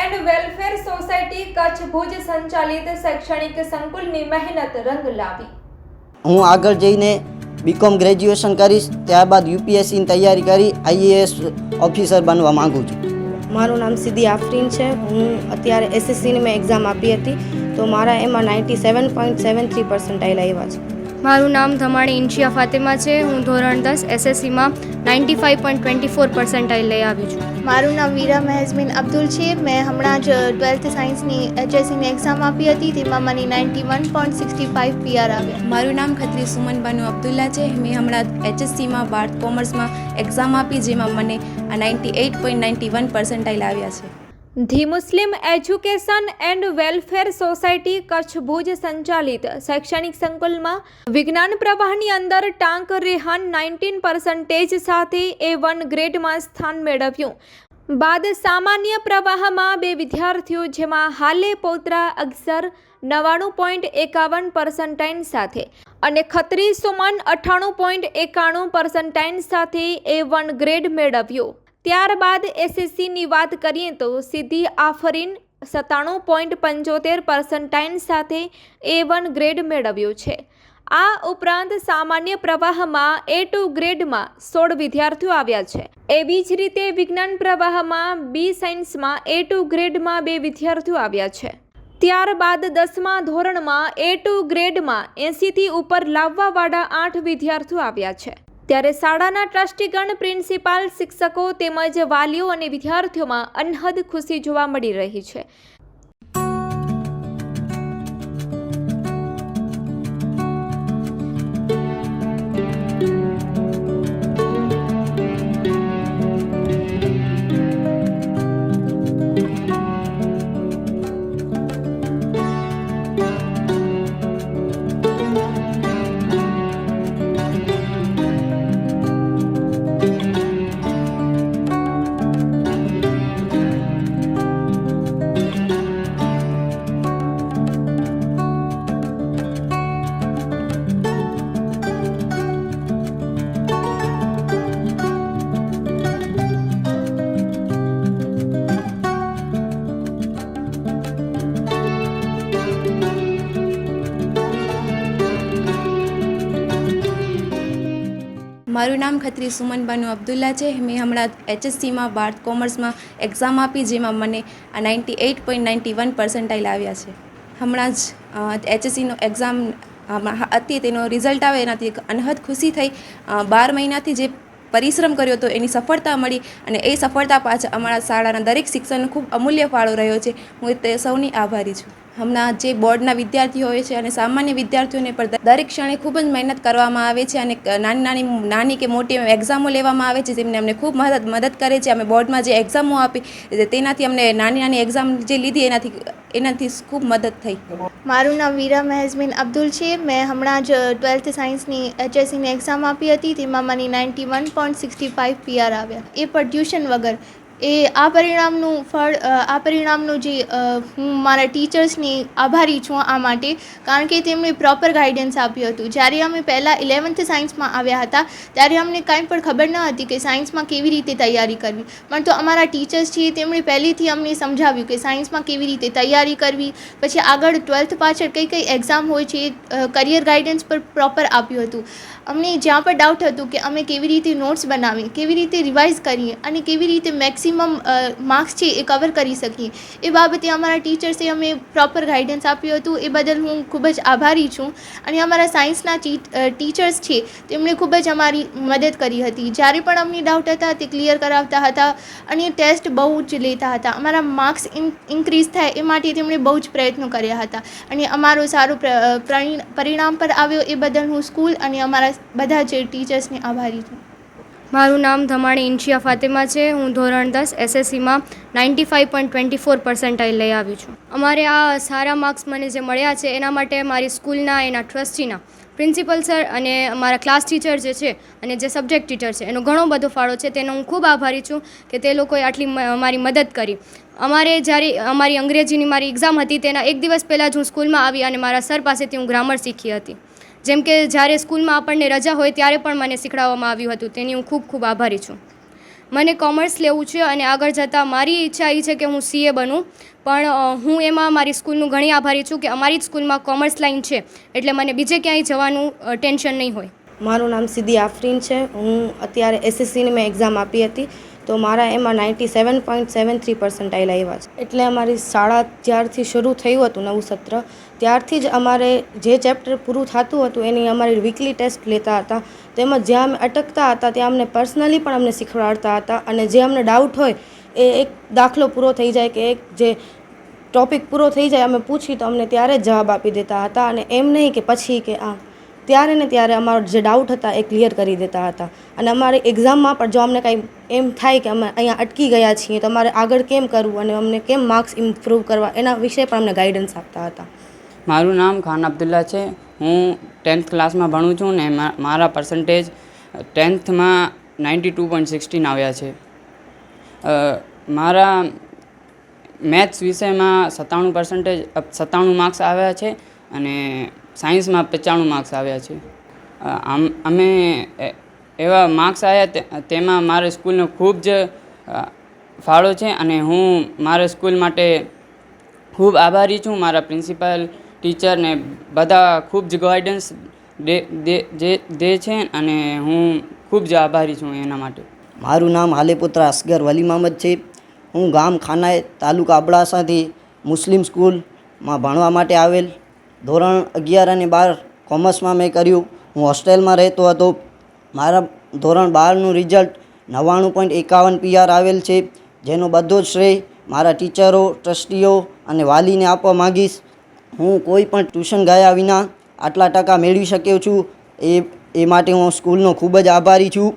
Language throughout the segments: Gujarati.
And welfare society Kutch Bhuj સંચાલિત શૈક્ષણિક સંકુલની મહેનત રંગ લાવી. હું આગળ જઈને બીકોમ ગ્રેજ્યુએશન કરીશ ત્યારબાદ યુપીએસસીની તૈયારી કરી આઈએએસ ઓફિસર બનવા માગું છું. મારું નામ સિદ્ધિ આફરીન છે. હું અત્યારે એસએસસીની મેં એક્ઝામ આપી હતી. તો મારા એમાં ninety seven point seven three percentile આવ્યા છે. મારું નામ ધમાણી ઇન્શિયા ફાતિમા છે. હું ધોરણ દસ એસએસસીમાં ninety five point twenty four percentile લઈ આવી છું. મારું નામ વીરા મહેઝમીન અબ્દુલ છે. મેં હમણાં જ ટ્વેલ્થ સાયન્સની એચએસસીની એક્ઝામ આપી હતી. તેમાં મને ninety one point sixty five PR આવ્યા. મારું નામ ખત્રી સુમન બાનુ અબ્દુલ્લા છે. મેં હમણાં એચએસસીમાં બાર કોમર્સમાં એક્ઝામ આપી, જેમાં મને ninety eight point ninety one percentile આવ્યા છે. The Muslim education and welfare society Kutch Bhuj સંચાલિત શૈક્ષણિક સંકુલમાં વિજ્ઞાન પ્રવાહની અંદર ટાંક રેહાન નાઇન્ટીન પર્સન્ટેજ સાથે એ વન ગ્રેડમાં સ્થાન મેળવ્યું. બાદ સામાન્ય પ્રવાહમાં બે વિદ્યાર્થીઓ જેમાં હાલે પોત્રા અક્ષર નવ્વાણું પોઈન્ટ એકાવન પર્સન્ટાઇન સાથે અને ખત્રી સુમન અઠ્ઠાણું પોઈન્ટ એકાણું પર્સન્ટાઇન સાથે એ વન ગ્રેડ મેળવ્યો. ત્યારબાદ એસએસસીની વાત કરીએ તો સિદ્ધિ આફરીન સત્તાણું પોઈન્ટ પંચોતેર પર્સન્ટાઇન સાથે એ વન ગ્રેડ મેળવ્યો છે. આ ઉપરાંત સામાન્ય પ્રવાહમાં એ ટુ ગ્રેડમાં સોળ વિદ્યાર્થીઓ આવ્યા છે. એવી જ રીતે વિજ્ઞાન પ્રવાહમાં બી સાયન્સમાં એ ટુ ગ્રેડમાં બે વિદ્યાર્થીઓ આવ્યા છે. ત્યારબાદ દસમા ધોરણમાં એ ટુ ગ્રેડમાં એંસીથી ઉપર લાવવાવાળા આઠ વિદ્યાર્થીઓ આવ્યા છે. ત્યારે શાળાના ટ્રસ્ટીગણ પ્રિન્સિપાલ, શિક્ષકો તેમજ વાલીઓ અને વિદ્યાર્થીઓમાં અનહદ ખુશી જોવા મળી રહી છે. મારું નામ ખત્રી સુમન બાનુ અબ્દુલ્લા છે. મેં હમણાં એચએસસીમાં બાર્થ કોમર્સમાં એક્ઝામ આપી, જેમાં મને ninety eight point ninety one percentile આવ્યા છે. હમણાં જ એચએસસીનો એક્ઝામ હતી તેનો રિઝલ્ટ આવે, એનાથી એક અનહદ ખુશી થઈ. બાર મહિનાથી જે પરિશ્રમ કર્યો હતો, એની સફળતા મળી અને એ સફળતા પાછળ અમારા શાળાના દરેક શિક્ષણનો ખૂબ અમૂલ્ય ફાળો રહ્યો છે. હું તે સૌની આભારી છું. હમણાં જે બોર્ડના વિદ્યાર્થીઓ હોય છે અને સામાન્ય વિદ્યાર્થીઓને પણ દરેક ક્ષણે ખૂબ જ મહેનત કરવામાં આવે છે અને નાની નાની નાની કે મોટી એક્ઝામો લેવામાં આવે છે જેમને અમને ખૂબ મદદ મદદ કરે છે. અમે બોર્ડમાં જે એક્ઝામો આપી તેનાથી અમને નાની નાની એક્ઝામ જે લીધી એનાથી એનાથી ખૂબ મદદ થઈ. મારું નામ વીરા મહેઝમીન અબ્દુલ છે. મેં હમણાં જ ટ્વેલ્થ સાયન્સની એચએસસીની એક્ઝામ આપી હતી. તેમાં મને ninety one point sixty five PR આવ્યા. એ પણ ટ્યુશન વગર એ આ પરિણામનું ફળ આ પરિણામનું જે હું મારા ટીચર્સની આભારી છું આ માટે, કારણ કે તેમણે પ્રોપર ગાઈડન્સ આપ્યું હતું. જ્યારે અમે પહેલાં ઇલેવન્થ સાયન્સમાં આવ્યા હતા, ત્યારે અમને કાંઈ પણ ખબર ન હતી કે સાયન્સમાં કેવી રીતે તૈયારી કરવી. પણ તો અમારા ટીચર્સ છે તેમણે પહેલેથી અમને સમજાવ્યું કે સાયન્સમાં કેવી રીતે તૈયારી કરવી, પછી આગળ ટ્વેલ્થ પાછળ કઈ કઈ એક્ઝામ હોય છે કરિયર ગાઈડન્સ પર પ્રોપર આપ્યું હતું. અમને જ્યાં પણ ડાઉટ હતું કે અમે કેવી રીતે નોટ્સ બનાવીએ, કેવી રીતે રિવાઇઝ કરીએ અને કેવી રીતે મેક્સિમમ માર્ક્સ છે એ કવર કરી શકીએ. એ બાબતે અમારા ટીચર્સે અમે પ્રોપર ગાઈડન્સ આપ્યું હતું. એ બદલ હું ખૂબ જ આભારી છું. અને અમારા સાયન્સના ટીચર્સ છે, તેમણે ખૂબ જ અમારી મદદ કરી હતી. જ્યારે પણ અમને ડાઉટ હતા, તે ક્લિયર કરાવતા હતા અને ટેસ્ટ બહુ જ લેતા હતા. અમારા માર્ક્સ ઇન્ક્રીઝ થાય એ માટે તેમણે બહુ જ પ્રયત્નો કર્યા હતા. અને અમારો સારું પરિણામ પર આવ્યો એ બદલ હું સ્કૂલ અને અમારા બધા જ ટીચર્સને આભારી છું. મારું નામ ધમાણી ઇન્શિયા ફાતિમા છે. હું ધોરણ દસ એસએસસીમાં ninety five point twenty four percentile લઈ આવી છું. અમારે આ સારા માર્ક્સ મને જે મળ્યા છે, એના માટે મારી સ્કૂલના, એના ટ્રસ્ટીના પ્રિન્સિપલ સર અને અમારા ક્લાસ ટીચર જે છે અને જે સબ્જેક્ટ ટીચર છે, એનો ઘણો બધો ફાળો છે. તેનો હું ખૂબ આભારી છું કે તે લોકોએ આટલી અમારી મારી મદદ કરી. અમારે જ્યારે અમારી અંગ્રેજીની મારી એક્ઝામ હતી, તેના એક દિવસ પહેલાં જ હું સ્કૂલમાં આવી અને મારા સર પાસેથી હું ગ્રામર શીખી હતી. જેમ કે જ્યારે સ્કૂલમાં આપણને રજા હોય ત્યારે પણ મને શીખડાવવામાં આવ્યું હતું. તેની હું ખૂબ ખૂબ આભારી છું. મને કોમર્સ લેવું છે અને આગળ જતાં મારી ઈચ્છા એ છે કે હું સીએ બનું. પણ હું એમાં મારી સ્કૂલનું ઘણી આભારી છું કે અમારી જ સ્કૂલમાં કોમર્સ લાઈન છે, એટલે મને બીજે ક્યાંય જવાનું ટેન્શન નહીં હોય. મારું નામ સિદ્ધિ આફરીન છે. હું અત્યારે એસએસસીની મેં એક્ઝામ આપી હતી. તો મારા એમાં ninety seven point seven three percentile આવ્યા છે. એટલે અમારી શાળા જ્યારથી શરૂ થયું હતું નવું સત્ર. ત્યારથી જ અમારે જે ચેપ્ટર પૂરું થતું હતું એની અમારી વીકલી ટેસ્ટ લેતા હતા. તેમજ જ્યાં અમે અટકતા હતા ત્યાં અમને પર્સનલી પણ અમને શીખવાડતા હતા અને જે અમને ડાઉટ હોય એ એક દાખલો પૂરો થઈ જાય કે એક જે ટોપિક પૂરો થઈ જાય અમે પૂછી તો અમને ત્યારે જવાબ આપી દેતા હતા અને એમ નહીં કે પછી કે આ ત્યારે ને ત્યારે અમારો જે ડાઉટ હતા એ ક્લિયર કરી દેતા હતા. અને અમારી એક્ઝામમાં પણ જો અમને કાંઈ એમ થાય કે અમે અહીંયા અટકી ગયા છીએ તો અમારે આગળ કેમ કરવું અને અમને કેમ માર્ક્સ ઇમ્પ્રૂવ કરવા એના વિશે પણ અમને ગાઈડન્સ આપતા હતા. મારું નામ ખાન અબ્દુલ્લા છે. હું ટેન્થ ક્લાસમાં ભણું છું ને મારા પર્સન્ટેજ ટેન્થમાં નાઇન્ટી ટુ પોઈન્ટ સિક્સટીન આવ્યા છે. મારા મેથ્સ વિષયમાં સત્તાણું પર્સન્ટેજ સત્તાણું માર્ક્સ આવ્યા છે અને સાયન્સમાં પચાણું માર્ક્સ આવ્યા છે. આમ, અમે એવા માર્ક્સ આવ્યા તેમાં મારે સ્કૂલનો ખૂબ જ ફાળો છે અને હું મારા સ્કૂલ માટે ખૂબ આભારી છું. મારા પ્રિન્સિપાલ ટીચરને બધા ખૂબ જ ગાઈડન્સ દે દે છે અને હું ખૂબ જ આભારી છું એના માટે. મારું નામ હાલેપુત્ર અસગર વલી મહમદ છે. હું ગામ ખાનાએ તાલુકા અબડાસાથી મુસ્લિમ સ્કૂલમાં ભણવા માટે આવેલ ધોરણ અગિયાર અને બાર કોમર્સમાં મેં કર્યું. હું હોસ્ટેલમાં રહેતો હતો. મારા ધોરણ બારનું રિઝલ્ટ નવ્વાણું પોઈન્ટ એકાવન પીઆર આવેલ છે, જેનો બધો જ શ્રેય મારા ટીચરો, ટ્રસ્ટીઓ અને વાલીને આપવા માગીશ. હું કોઈ પણ ટ્યુશન ગયા વિના આટલા ટકા મેળવી શક્યો છું. એ એ માટે હું સ્કૂલનો ખૂબ જ આભારી છું.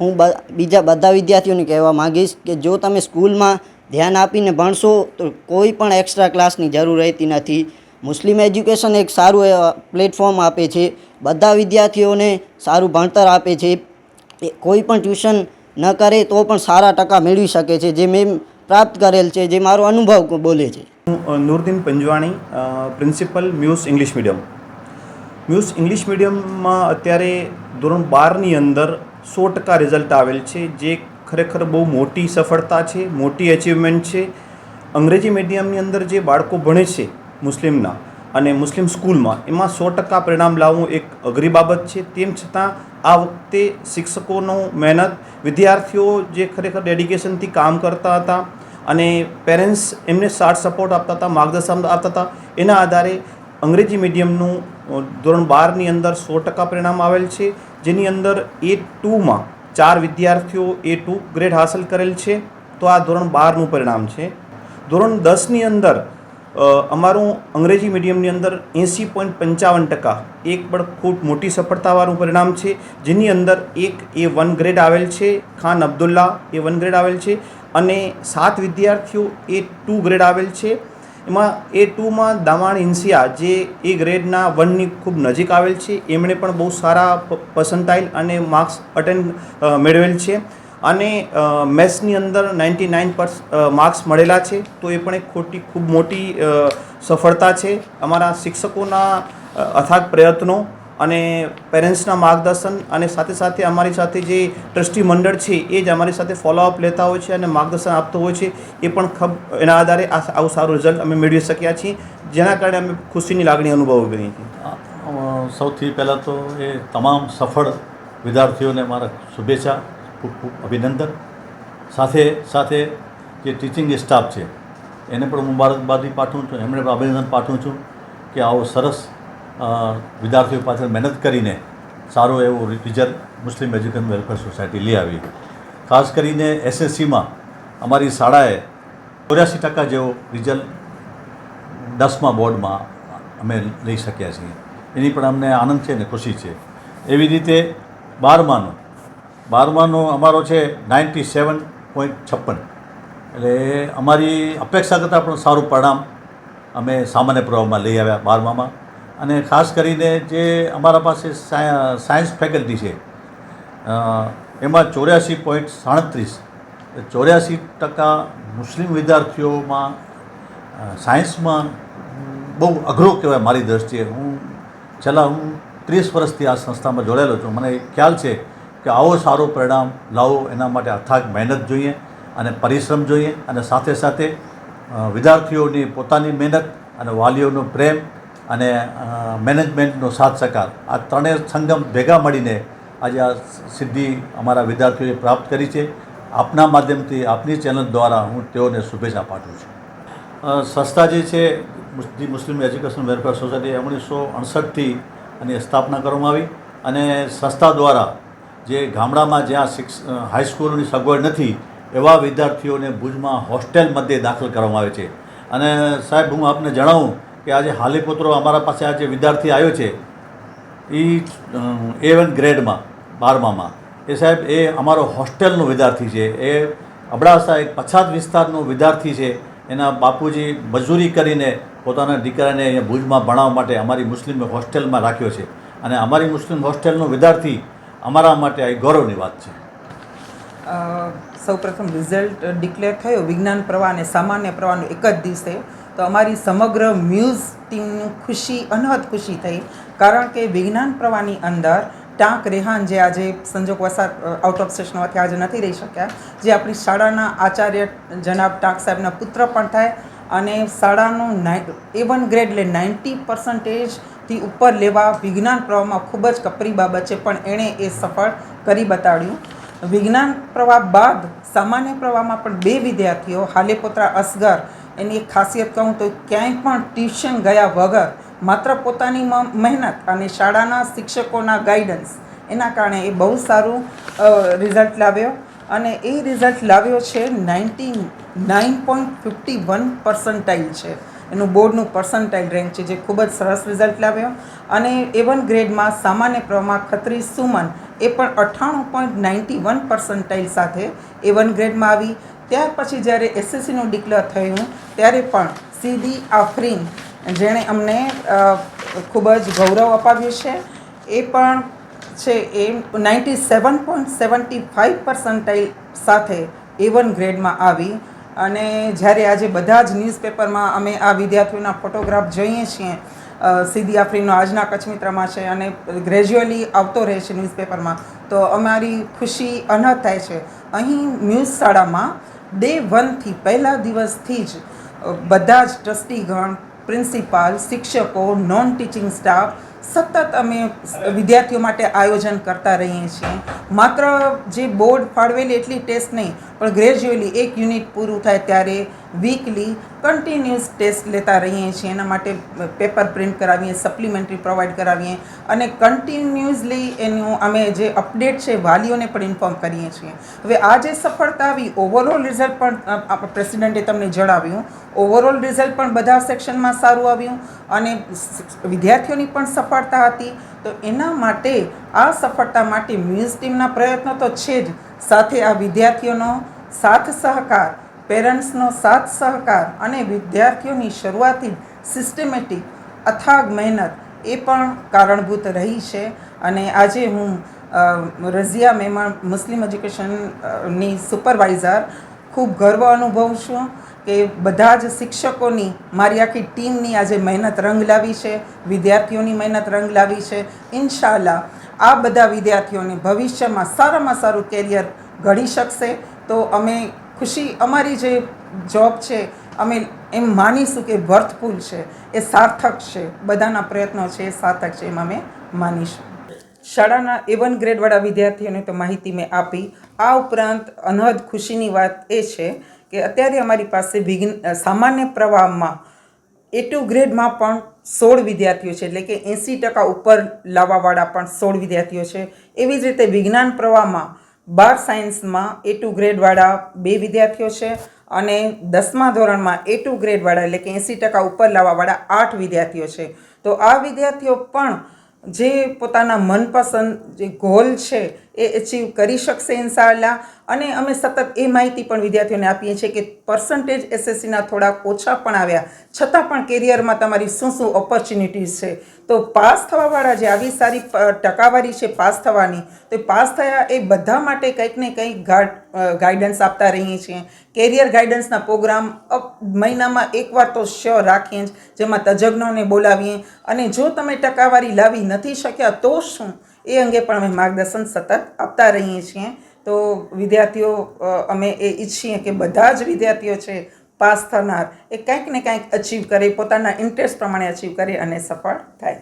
હું બીજા બધા વિદ્યાર્થીઓને કહેવા માગીશ કે જો તમે સ્કૂલમાં ધ્યાન આપીને ભણશો તો કોઈ પણ એક્સ્ટ્રા ક્લાસની જરૂર રહેતી નથી. મુસ્લિમ એજ્યુકેશન એક સારું પ્લેટફોર્મ આપે છે. બધા વિદ્યાર્થીઓને સારું ભણતર આપે છે. કોઈ પણ ટ્યુશન ન કરે તો પણ સારા ટકા મેળવી શકે છે. જે મેં પ્રાપ્ત કરેલ છે, જે મારો અનુભવ બોલે છે. હું Noordin Panjwani principal Muse English medium. Muse English મીડિયમમાં અત્યારે ધોરણ બારની અંદર સો ટકા રિઝલ્ટ આવેલ છે, જે ખરેખર બહુ મોટી સફળતા છે, મોટી અચીવમેન્ટ છે. અંગ્રેજી મીડિયમની અંદર જે બાળકો ભણે છે મુસ્લિમના અને મુસ્લિમ સ્કૂલમાં એમાં સો ટકા પરિણામ લાવવું એક અઘરી બાબત છે. તેમ છતાં આ વખતે શિક્ષકોનો મહેનત, વિદ્યાર્થીઓ જે ખરેખર ડેડિકેશનથી કામ કરતા હતા અને પેરેન્ટ્સ એમને સાથ સપોર્ટ આપતા હતા, માર્ગદર્શન આપતા હતા, એના આધારે અંગ્રેજી મીડિયમનું ધોરણ બારની અંદર સો ટકા પરિણામ આવેલ છે. જેની અંદર એ ટુમાં ચાર વિદ્યાર્થીઓ એ ટુ ગ્રેડ હાંસલ કરેલ છે. તો આ ધોરણ બારનું પરિણામ છે. ધોરણ દસની અંદર અમારું અંગ્રેજી મીડિયમની અંદર એંસી પોઈન્ટ પંચાવન ટકા એક પણ ખૂબ મોટી સફળતાવાળું પરિણામ છે, જેની અંદર એક એ વન ગ્રેડ આવેલ છે, Khan Abdullah A one grade આવેલ છે અને સાત વિદ્યાર્થીઓ એ ટુ ગ્રેડ આવેલ છે. એમાં એ ટુમાં દામાણ ઇન્સિયા, જે એ ગ્રેડના વનની ખૂબ નજીક આવેલ છે. એમણે પણ બહુ સારા પર્સન્ટાઇલ અને માર્ક્સ અટેન્ડ મેળવેલ છે. અને મેથ્સની અંદર નાઇન્ટી નાઇન માર્ક્સ મળેલા છે, તો એ પણ એક ખોટી, ખૂબ મોટી સફળતા છે. અમારા શિક્ષકોના અથાગ પ્રયત્નો અને પેરેન્ટ્સના માર્ગદર્શન અને સાથે સાથે અમારી સાથે જે ટ્રસ્ટી મંડળ છે, એ જ અમારી સાથે ફોલોઅપ લેતા હોય છે અને માર્ગદર્શન આપતો હોય છે, એ પણ ખબ, એના આધારે આ આવું સારું રિઝલ્ટ અમે મેળવી શક્યા છીએ, જેના કારણે અમે ખુશીની લાગણી અનુભવ કરી હતી. સૌથી પહેલાં તો એ તમામ સફળ વિદ્યાર્થીઓને મારા શુભેચ્છા. ખૂબ ખૂબ અભિનંદન. સાથે સાથે જે ટીચિંગ સ્ટાફ છે, એને પણ મુબારકબાદી પાઠવું છું એમણે પણ અભિનંદન પાઠવું છું કે આવો સરસ વિદ્યાર્થીઓ પાછળ મહેનત કરીને સારો એવો result Muslim education welfare society લઈ આવી. ખાસ કરીને એસએસસીમાં અમારી શાળાએ ચોર્યાસી ટકા જેવો રિઝલ્ટ દસમા બોર્ડમાં અમે લઈ શક્યા છીએ. એની પણ અમને આનંદ છે અને ખુશી છે. એવી રીતે બારમાનો બારમાનો અમારો છે નાઇન્ટી સેવન પોઈન્ટ છપ્પન. એટલે અમારી અપેક્ષા કરતાં પણ સારું પરિણામ અમે સામાન્ય પ્રવાહમાં લઈ આવ્યા બારમામાં. અને ખાસ કરીને જે અમારા પાસે સાયન્સ ફેકલ્ટી છે એમાં ચોર્યાસી પોઈન્ટ સાડત્રીસ. ચોર્યાસી ટકા મુસ્લિમ વિદ્યાર્થીઓમાં સાયન્સમાં બહુ અઘરો કહેવાય મારી દ્રષ્ટિએ. હું છેલ્લા હું ત્રીસ વર્ષથી આ સંસ્થામાં જોડાયેલો છું. મને ખ્યાલ છે કે આવો સારું પરિણામ લાવો, એના માટે અથાગ મહેનત જોઈએ અને પરિશ્રમ જોઈએ અને સાથે સાથે વિદ્યાર્થીઓની પોતાની મહેનત અને વાલીઓનો પ્રેમ અને મેનેજમેન્ટનો સાથ સહકાર. આ ત્રણેય સંગમ ભેગા મળીને આજે આ સિદ્ધિ અમારા વિદ્યાર્થીઓએ પ્રાપ્ત કરી છે. આપના માધ્યમથી, આપની ચેનલ દ્વારા હું તેઓને શુભેચ્છા પાઠવું છું. સંસ્થા જે છે the Muslim education welfare society ઓગણીસો અડસઠથી એની સ્થાપના કરવામાં આવી અને સંસ્થા દ્વારા જે ગામડામાં જ્યાં શિક્ષ હાઈસ્કૂલોની સગવડ નથી, એવા વિદ્યાર્થીઓને ભુજમાં હોસ્ટેલ મધ્યે દાખલ કરવામાં આવે છે. અને સાહેબ, હું આપને જણાવું કે આજે હાલે પુત્રો અમારા પાસે આજે વિદ્યાર્થી આવ્યો છે એ એ વન ગ્રેડમાં બારમામાં. એ સાહેબ, એ અમારો હોસ્ટેલનો વિદ્યાર્થી છે. એ અબડાસા એક પછાત વિસ્તારનો વિદ્યાર્થી છે. એના બાપુજી મજૂરી કરીને પોતાના દીકરાને અહીંયા ભુજમાં ભણાવવા માટે અમારી મુસ્લિમ હોસ્ટેલમાં રાખ્યો છે. અને અમારી મુસ્લિમ હોસ્ટેલનો વિદ્યાર્થી અમારા માટે આ ગૌરવની વાત છે. સૌપ્રથમ રિઝલ્ટ ડિક્લેર થયો વિજ્ઞાન પ્રવાહ અને સામાન્ય પ્રવાહનો એક જ દિવસે. તો અમારી સમગ્ર મ્યુઝ ટીમની ખુશી, અનહદ ખુશી થઈ. કારણ કે વિજ્ઞાન પ્રવાહની અંદર ટાંક રેહાન જે આજે સંજોગ વસાર આઉટ ઓફ સ્ટેશન આજે નથી રહી શક્યા. જે આપણી શાળાના આચાર્ય જનાબ ટાંક સાહેબના પુત્ર પણ થાય. અને શાળાનું નાઈ એ વન ગ્રેડ એટલે નાઇન્ટી પર્સન્ટેજથી ઉપર લેવા વિજ્ઞાન પ્રવાહમાં ખૂબ જ કપરી બાબત છે, પણ એણે એ સફળ કરી બતાડ્યું. વિજ્ઞાન પ્રવાહ બાદ સામાન્ય પ્રવાહમાં પણ બે વિદ્યાર્થીઓ, હાલેપોત્રા અસગર, એની એક ખાસિયત કહું તો ક્યાંય પણ ટ્યુશન ગયા વગર માત્ર પોતાની મહેનત અને શાળાના શિક્ષકોના ગાઈડન્સ એના કારણે એ બહુ સારું રિઝલ્ટ લાવ્યો. અને એ રિઝલ્ટ લાવ્યો છે ninety nine point fifty one percentile છે. એનું બોર્ડનું પર્સન્ટાઇલ રેન્ક છે, જે ખૂબ જ સરસ રિઝલ્ટ લાવ્યો. અને એવન ગ્રેડમાં સામાન્ય પ્રવાહમાં ખત્રી સુમન, એ પણ અઠ્ઠાણું પોઈન્ટ નાઇન્ટી વન પર્સન્ટાઇલ સાથે એવન ગ્રેડમાં આવી. ત્યાર પછી જ્યારે એસએસસીનું ડિક્લેર થયું, ત્યારે પણ સીધી આફરીન જેણે અમને ખૂબ જ ગૌરવ અપાવ્યું છે. એ પણ છે એ ninety seven point seventy five percentile સાથે એ વન ગ્રેડમાં આવી. અને જ્યારે આજે બધા જ ન્યૂઝપેપરમાં અમે આ વિદ્યાર્થીઓના ફોટોગ્રાફ જોઈએ છીએ સીધી આફરીનો આજના કચ્છ મિત્રમાં છે અને ગ્રેજ્યુઅલી આવતો રહે છે ન્યૂઝપેપરમાં તો અમારી ખુશી અનહદ થાય છે. અહીં ન્યૂઝ શાળામાં ડે વનથી પહેલા દિવસથી જ બધા જ ટ્રસ્ટીગણ પ્રિન્સિપાલ શિક્ષકો નોન ટીચિંગ સ્ટાફ સતત અમે વિદ્યાર્થીઓ માટે આયોજન કરતા રહીએ છીએ. માત્ર જે બોર્ડ ફાળવેલી એટલી ટેસ્ટ નહીં, પણ ગ્રેજ્યુઅલી એક યુનિટ પૂરું થાય ત્યારે વીકલી કન્ટિન્યુઅસ ટેસ્ટ લેતા રહીએ છીએ. એના માટે પેપર પ્રિન્ટ કરાવીએ સપ્લિમેન્ટરી પ્રોવાઈડ કરાવીએ અને કન્ટિન્યુઅસલી એનું અમે જે અપડેટ છે વાલીઓને પણ ઇન્ફોર્મ કરીએ છીએ. હવે આ જે સફળતા આવી ઓવરઓલ રિઝલ્ટ પણ પ્રેસિડેન્ટે તમને જણાવ્યું. ઓવરઓલ રિઝલ્ટ પણ બધા સેક્શનમાં સારું આવ્યું અને વિદ્યાર્થીઓની પણ સફળતા હતી. તો એના માટે, આ સફળતા માટે મ્યુઝ ટીમના પ્રયત્નો તો છે જ. સાથે આ વિદ્યાર્થીઓનો સાથ સહકાર પેરેન્ટ્સનો સાથ સહકાર અને વિદ્યાર્થીઓની શરૂઆતથી સિસ્ટમેટિક અથાગ મહેનત એ પણ કારણભૂત રહી છે. અને આજે હું રઝિયા મહેમાન મુસ્લિમ એજ્યુકેશનની સુપરવાઇઝર, ખૂબ ગર્વ અનુભવું છું કે બધા જ શિક્ષકોની, મારી આખી ટીમની આજે મહેનત રંગ લાવી છે, વિદ્યાર્થીઓની મહેનત રંગ લાવી છે. ઇન્શાલ્લાહ આ બધા વિદ્યાર્થીઓને ભવિષ્યમાં સારામાં સારું કેરિયર ઘડી શકશે. તો અમે ખુશી અમારી જે જોબ છે, અમે એમ માનીશું કે વર્થફુલ છે, એ સાર્થક છે, બધાના પ્રયત્નો છે, એ સાર્થક છે એમ અમે માનીશું. શાળાના એવન ગ્રેડવાળા વિદ્યાર્થીઓને તો માહિતી મેં આપી. આ ઉપરાંત અનહદ ખુશીની વાત એ છે કે અત્યારે અમારી પાસે વિજ્ઞ સામાન્ય પ્રવાહમાં એ ટુ ગ્રેડમાં પણ સોળ વિદ્યાર્થીઓ છે, એટલે કે એંસી ટકા ઉપર લાવવાવાળા પણ સોળ વિદ્યાર્થીઓ છે. એવી જ રીતે વિજ્ઞાન પ્રવાહમાં બાર સાયન્સમાં એ ટુ ગ્રેડવાળા બે વિદ્યાર્થીઓ છે અને દસમા ધોરણમાં એ ટુ ગ્રેડવાળા એટલે કે એંસી ટકા ઉપર લાવવાવાળા આઠ વિદ્યાર્થીઓ છે. તો આ વિદ્યાર્થીઓ પણ જે પોતાના મનપસંદ જે ગોલ છે એ અચીવ કરી શકશે ઇન્શાલ્લાહ અને અમે સતત એ માહિતી પણ વિદ્યાર્થીઓને આપીએ છીએ કે પર્સન્ટેજ એસએસસીના થોડાક ઓછા પણ આવ્યા. છતાં પણ કેરિયરમાં તમારી શું શું ઓપોર્ચ્યુનિટીઝ છે? તો પાસ થવાવાળા જે આવી સારી ટકાવારી છે પાસ થવાની, તો પાસ થયા એ બધા માટે કંઈક ને કંઈક ગાઈડન્સ આપતા રહીએ છીએ. કેરિયર ગાઈડન્સના પ્રોગ્રામ મહિનામાં એકવાર તો શ્યોર રાખીએ જ, જેમાં તજજ્ઞોને બોલાવીએ. અને જો તમે ટકાવારી લાવી નથી શક્યા તો શું? એ અંગે પણ અમે માર્ગદર્શન સતત આપતા રહીએ છીએ. તો વિદ્યાર્થીઓ અમે એ ઈચ્છીએ કે બધા જ વિદ્યાર્થીઓ છે, પાસ થનાર એ કંઈક ને કંઈક અચીવ કરે, પોતાના ઇન્ટરેસ્ટ પ્રમાણે અચીવ કરે અને સફળ થાય.